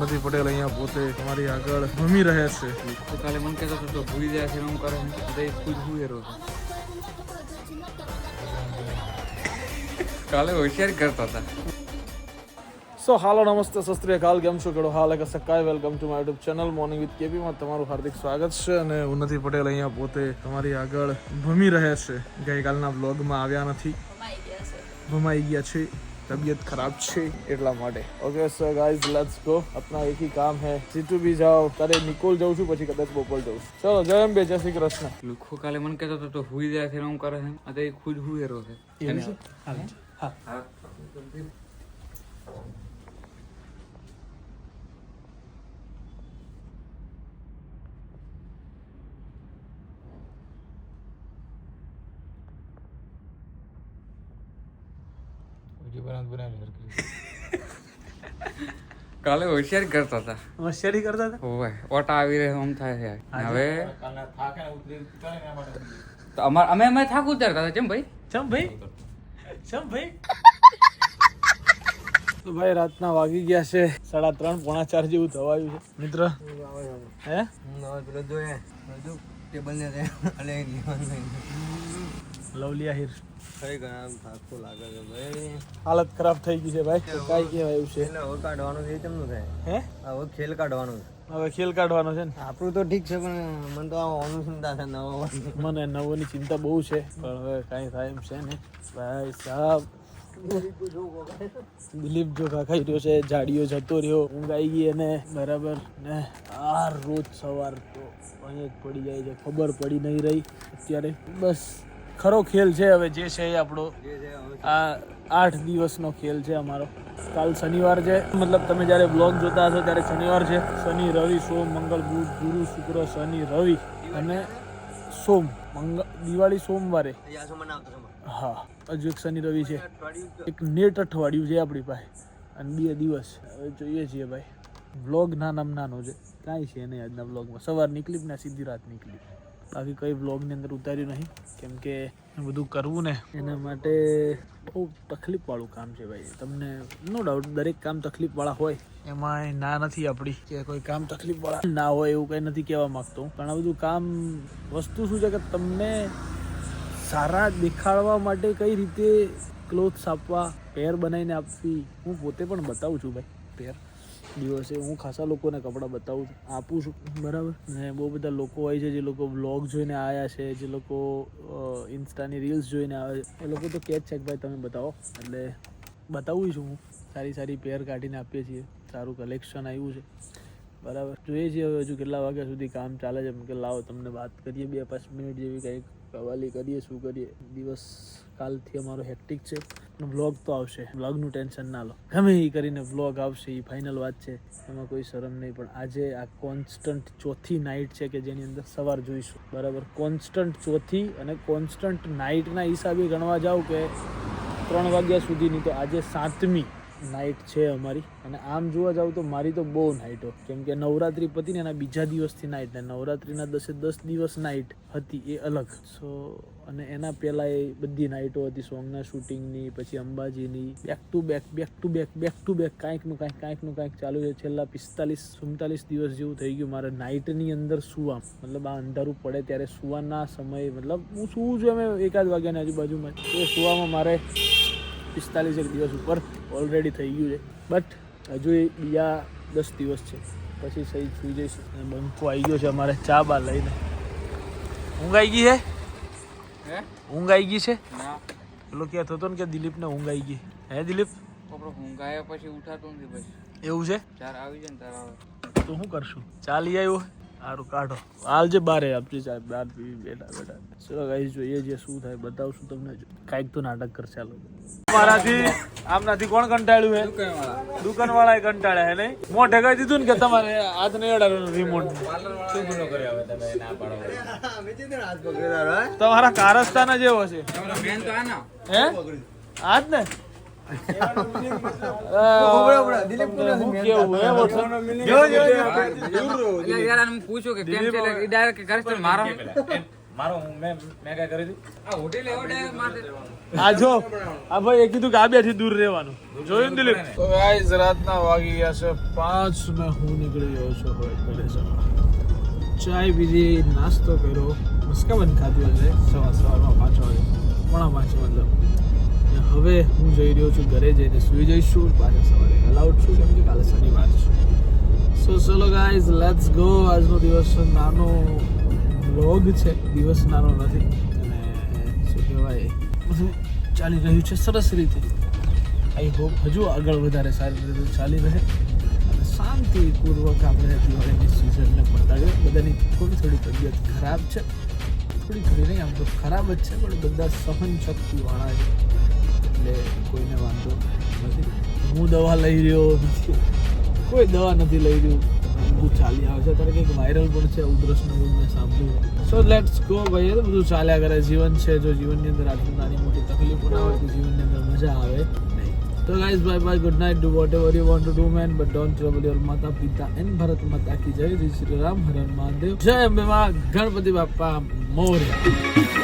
ઉન્નતિ પટેલ અહીંયા પોતે તમારી આગળ ભમી રહે છે. તો કાલે મને કહેતો હતો તો ભૂલી જાય છે એમ કરે. તો ખુદ હું એરો કાલે હોશિયારી કરતા હતા. સો હાલો નમસ્તે સસ્ત્રીય કાલ કેમ છો કેડો હાલ કે સકાય. Welcome to my YouTube channel morning with K P માં તમારું હાર્દિક સ્વાગત છે અને ઉન્નતિ પટેલ અહીંયા પોતે તમારી આગળ ભમી રહે છે. ગઈકાલના બ્લોગમાં આવ્યા નથી. ભમાઈ ગયા છે. તબિયત ખરાબ છે એટલા માટે okay so guys let's go આપના એક કામ હે સીટુ બી જાઓ તારે નિકોલ જઉં છું પછી કદાચ બપોર જઉં છું ચલો જય અંબે જય શ્રી કૃષ્ણ લુખો કાલે મને કહેતો હતો તો હુઈ જાય છે હું કરે છે આ તો એ ખુદ હુઈ રહ્યો છે હા હા કાલે હોશિયારી કરતા હતા હોશિયારી કરતા હતા? ઓય ઓટા આવી રહ્યો આમ થાય છે હવે અમાર અમે અમે થાક ઉતરતા હતા ચમ ભાઈ? ચમ ભાઈ? ચમ ભાઈ? તો ભાઈ રાતના વાગી ગયા છે સાડા ત્રણ પોણા ચાર જેવું થવાયું છે. મિત્ર? હે? લવલી આહિર. હાલત ખરાબ થઈ ગઈ છે ભાઈ. કઈ કહેવાય એવું છે. હે? ખેલ કાઢવાનું હવે ખેલ કાઢવાનો છે ને? આપણું તો ઠીક છે પણ મને તો આ ચિંતા છે નવો મને નવોની ચિંતા બહુ છે પણ હવે કાંઈ થાય એમ છે ને. ભાઈ સાહેબ દિલીપ જોખા ખાઈ રહ્યો છે જાડીઓ જતો રહ્યો ઊંઘ આવી ગઈ અને બરાબર ને આ રોજ સવાર તો અહીંયા જ પડી જાય છે ખબર પડી નહીં રહી અત્યારે. બસ. ખરો ખેલ છે હવે જે છે એ આપણો. આ આઠ દિવસનો ખેલ છે અમારો. કાલ શનિવાર છે. મતલબ તમે જ્યારે બ્લોગ જોતા હશો ત્યારે શનિવાર છે. શનિ રવિ સોમ મંગળ બુધ ગુરુ શુક્ર શનિ રવિ અને સોમ મંગળ દિવાળી સોમવારે. હા હજુ એક શનિ રવિ છે. એક નેટ અઠવાડિયું છે આપણી પાસે. અને બે દિવસ. હવે જોઈએ છીએ ભાઈ. વ્લોગ નામ નાનો છે. કાંઈ છે નહીં આજના બ્લોગમાં સવારની ક્લિપ ને સીધી રાત નીકળી. બાકી કઈ વ્લોગની અંદર ઉતાર્યું નહીં. કેમ કે બધું કરવું ને. એના માટે બહુ તકલીફવાળું કામ છે ભાઈ. તમને નો ડાઉટ દરેક કામ તકલીફવાળા હોય. એમાં ના નથી આપણી કે કોઈ કામ તકલીફવાળા ના હોય એવું કંઈ નથી કહેવા માગતો પણ આ બધું કામ વસ્તુ શું છે કે તમને સારા દેખાડવા માટે કઈ રીતે ક્લોથ્સ આપવા પેર બનાવીને આપવી હું પોતે પણ બતાવું છું ભાઈ. પેર દિવસે હું ખાસા લોકોને કપડાં બતાવું છું આપું છું. બરાબર. ને બહુ બધા લોકો હોય છે જે લોકો વ્લોગ જોઈને આવ્યા છે જે લોકો ઇન્સ્ટાની રીલ્સ જોઈને આવે છે. એ લોકો તો કહે જ છે કે ભાઈ તમે બતાવો. એટલે બતાવું છું હું. સારી સારી પેર કાઢીને આપીએ છીએ. સારું કલેક્શન આવ્યું છે. બરાબર. જોઈએ છીએ હવે હજુ કેટલા વાગ્યા સુધી કામ ચાલે છે. કે લાવો તમને વાત કરીએ બે પાંચ મિનિટ જેવી કંઈક કવાલી કરીએ, શું કરીએ. દિવસ કાલથી અમારો હેક્ટિક છે. વ્લોગ તો આવશે. વ્લોગનું ટેન્શન ના લો. ગમે એ કરીને વ્લોગ આવશે એ ફાઇનલ વાત છે. એમાં કોઈ શરમ નહીં, પણ આજે આ કોન્સ્ટન્ટ ચોથી નાઇટ છે કે જેની અંદર સવાર જોઈશું. બરાબર? કોન્સ્ટન્ટ ચોથી અને કોન્સ્ટન્ટ નાઇટના હિસાબે ગણવા જાવ કે ત્રણ વાગ્યા સુધીની તો આજે સાતમી. નાઇટ છે અમારી. અને આમ જોવા જાવ તો મારી તો બહુ નાઇટો કેમ કે નવરાત્રિ પતી ને એના બીજા દિવસથી નાઇટ ને નવરાત્રિના દસે દસ દિવસ નાઇટ હતી એ અલગ. સો અને એના પહેલાં એ બધી નાઇટો હતી. સોંગના શૂટિંગની પછી અંબાજીની back to back back to back back to back કાંઈકનું કાંઈક કાંઈકનું કાંઈક ચાલુ છે. છેલ્લા પિસ્તાલીસ, સુડતાલીસ દિવસ જેવું થઈ ગયું મારે નાઇટની અંદર સુવા મતલબ આ અંધારું પડે ત્યારે સુવાના સમયે, મતલબ હું સુવું છું અમે એકાદ વાગ્યાની આજુબાજુમાં. એ સુવામાં મારે પિસ્તાલીસ એક દિવસ ઉપર ઓલરેડી થઈ ગયું છે. બટ હજુ એ બીજા દસ દિવસ છે. પછી સહી સુઈ જઈશું. અને બંકો આવી ગયો છે અમારે ચા બા લઈને. ઊંઘ આવી ગઈ છે? હે? ઊંઘ આવી ગઈ છે? ના. પેલો ક્યાં થતો ને કે દિલીપને ઊંઘ આવી ગઈ. હે દિલીપ? ઊંઘ આવ્યા પછી ઉઠાતો નથી પછી. એવું છે? ચાર આવી જાય ને તાર તો શું કરશું? ચા લઈ આવ્યો. સારું કાઢો. હાલ જે બારે આપજે સાહેબ બાર પી બેઠા બેઠા. ચલો ગાઈસ જોઈએ જે શું થાય બતાવશું તમને કાંઈક તો નાટક કરશે ચાલો મારાથી આમનાથી કોણ કંટાળ્યું હે? દુકાન વાળા કંટાળ્યા હે નહીં? મોઢે કહી દીધું ને કે તમારે હાથ નહીં અડાડવાનું રિમોટ તમારા કારસ્તાના જેવો છે મેન તો આ ના હે આજ ને હું કેવું હે? વોટ્સઅપ એટલે યાર આને પૂછ્યું કે કેમ છે છે મારો મારો હું? મેં મેં દૂર રહેવાનું જોયું દિલીપ રાતના વાગી ગયા છે પાંચ મેં હું નીકળી ગયો છું હવે ચાય પીધી નાસ્તો કર્યો મસ્કાબન ખાધું હશે સવાર સવારમાં પાંચ વાગે પોણા પાંચ મતલબ હવે હું જઈ રહ્યો છું ઘરે જઈને સુઈ જઈશું. પાછા સવારે અલાઉડ છું, કેમ કે કાલે શનિવાર છે. સો ચલો ગાઈઝ લેટ્સ ગો આજનો દિવસ નાનો વ્લોગ છે. દિવસ નાનો નથી. અને શું કહેવાય? બધું ચાલી રહ્યું છે સરસ રીતે. આઈ હોપ હજુ આગળ વધારે સારી રીતે ચાલી રહે. અને શાંતિપૂર્વક આપણે દિવાળીની સિઝનને પતાવીએ. બધાની થોડી થોડી તબિયત ખરાબ છે. થોડી થોડી નહીં, આમ તો ખરાબ જ છે, પણ બધા સહન શક્તિવાળા છે. એટલે કોઈને વાંધો નથી. હું દવા લઈ રહ્યો નથી. કોઈ દવા નથી લઈ રહ્યું. બધું ચાલી આવે છે. અત્યારે કંઈક વાયરલ પણ છે. ઉધરસનું એવું મેં સાંભળ્યું સો લેટ્સ ગો ભાઈ. એ તો બધું ચાલ્યા કરે. જીવન છે જો જીવનની અંદર આટલી નાની મોટી તકલીફો પણ આવે તો જીવનની અંદર મજા આવે. તો guys bye bye good night do whatever you want to do man but don't trouble your માતા પિતા એન ભારત માતા કી જય. શ્રી રામ. હર હર મહાદેવ. જય